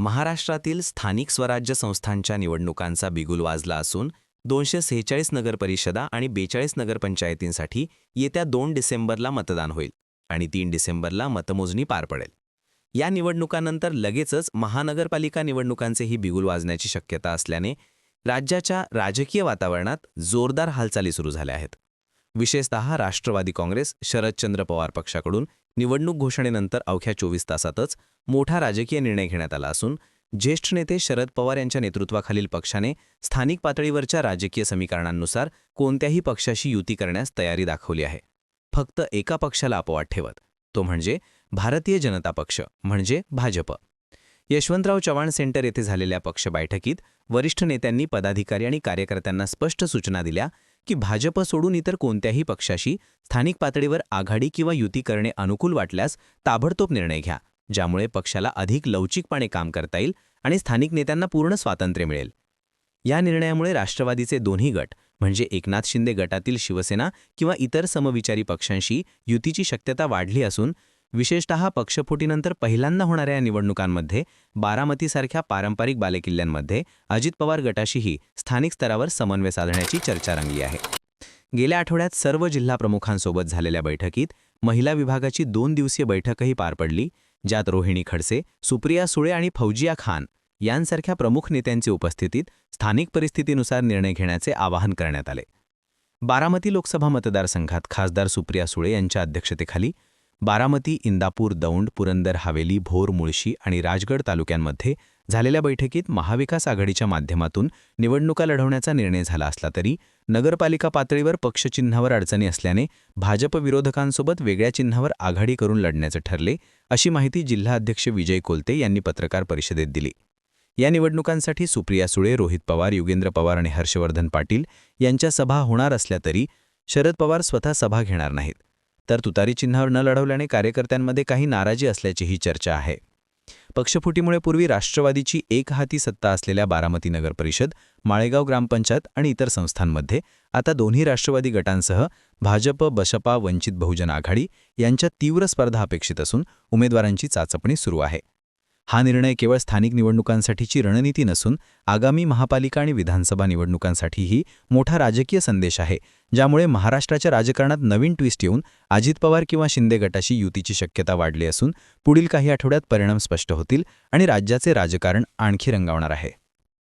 महाराष्ट्रातील स्थानिक स्वराज्य संस्थांच्या निवडणुकांचा बिगुल वाजला असून दोनशे सेहेचाळीस नगरपरिषदा आणि बेचाळीस नगरपंचायतींसाठी येत्या दोन डिसेंबरला मतदान होईल आणि तीन डिसेंबरला मतमोजणी पार पडेल. या निवडणुकांनंतर लगेचच महानगरपालिका निवडणुकांचेही बिगुल वाजण्याची शक्यता असल्याने राज्याच्या राजकीय वातावरणात जोरदार हालचाली सुरू झाल्या आहेत. विशेषतः राष्ट्रवादी काँग्रेस शरदचंद्र पवार पक्षाकडून निवडणूक घोषणेनंतर अवघ्या चोवीस तासातच मोठा राजकीय निर्णय घेण्यात आला असून ज्येष्ठ नेते शरद पवार यांच्या नेतृत्वाखालील पक्षाने स्थानिक पातळीवरच्या राजकीय समीकरणांनुसार कोणत्याही पक्षाशी युती करण्यास तयारी दाखवली आहे. फक्त एका पक्षाला अपवाद ठेवत तो म्हणजे भारतीय जनता पक्ष म्हणजे भाजप. यशवंतराव चव्हाण सेंटर येथे झालेल्या पक्ष बैठकीत वरिष्ठ नेत्यांनी पदाधिकारी आणि कार्यकर्त्यांना स्पष्ट सूचना दिल्या की भाजप सोडून इतर कोणत्याही पक्षाशी स्थानिक पातळीवर आघाडी किंवा युती करणे अनुकूल वाटल्यास ताबडतोब निर्णय घ्या ज्यामुळे पक्षाला अधिक लवचिकपणे काम करता येईल आणि स्थानिक नेत्यांना पूर्ण स्वातंत्र्य मिळेल. या निर्णयामुळे राष्ट्रवादीचे दोन्ही गट म्हणजे एकनाथ शिंदे गटातील शिवसेना किंवा इतर समविचारी पक्षांशी युतीची शक्यता वाढली असून विशेषतः पक्षफुटीनंतर पहिल्यांदा होणाऱ्या या निवडणुकांमध्ये बारामतीसारख्या पारंपरिक बालेकिल्ल्यांमध्ये अजित पवार गटाशीही स्थानिक स्तरावर समन्वय साधण्याची चर्चा रंगली आहे. गेल्या आठवड्यात सर्व जिल्हा प्रमुखांसोबत झालेल्या बैठकीत महिला विभागाची दोन दिवसीय बैठकही पार पडली ज्यात रोहिणी खडसे सुप्रिया सुळे आणि फौजिया खान यांसारख्या प्रमुख नेत्यांची उपस्थितीत स्थानिक परिस्थितीनुसार निर्णय घेण्याचे आवाहन करण्यात आले. बारामती लोकसभा मतदारसंघात खासदार सुप्रिया सुळे यांच्या अध्यक्षतेखाली बारामती इंदापूर दौंड पुरंदर हवेली भोर मुळशी आणि राजगड तालुक्यांमध्ये झालेल्या बैठकीत महाविकास आघाडीच्या माध्यमातून निवडणुका लढवण्याचा निर्णय झाला असला तरी नगरपालिका पातळीवर पक्षचिन्हावर अडचणी असल्याने भाजप विरोधकांसोबत वेगळ्या चिन्हावर आघाडी करून लढण्याचं ठरले अशी माहिती जिल्हाध्यक्ष विजय कोलते यांनी पत्रकार परिषदेत दिली. या निवडणुकांसाठी सुप्रिया सुळे रोहित पवार युगेंद्र पवार आणि हर्षवर्धन पाटील यांच्या सभा होणार असल्या तरी शरद पवार स्वतः सभा घेणार नाहीत. तर तुतारी चिन्हावर न लढवल्याने कार्यकर्त्यांमध्ये काही नाराजी असल्याचीही चर्चा आहे. पक्षफुटीमुळे पूर्वी राष्ट्रवादीची एक हाती सत्ता असलेल्या बारामती नगर परिषद माळेगाव ग्रामपंचायत आणि इतर संस्थांमध्ये आता दोन्ही राष्ट्रवादी गटांसह भाजप बसपा वंचित बहुजन आघाडी यांच्या तीव्र स्पर्धा अपेक्षित असून उमेदवारांची चाचपणी सुरू आहे. हा निर्णय केवळ स्थानिक निवडणुकांसाठीची रणनीती नसून आगामी महापालिका आणि विधानसभा निवडणुकांसाठीही मोठा राजकीय संदेश आहे ज्यामुळे महाराष्ट्राच्या राजकारणात नवीन ट्विस्ट येऊन अजित पवार किंवा शिंदे गटाशी युतीची शक्यता वाढली असून पुढील काही आठवड्यात परिणाम स्पष्ट होतील आणि राज्याचे राजकारण आणखी रंगावणार आहे.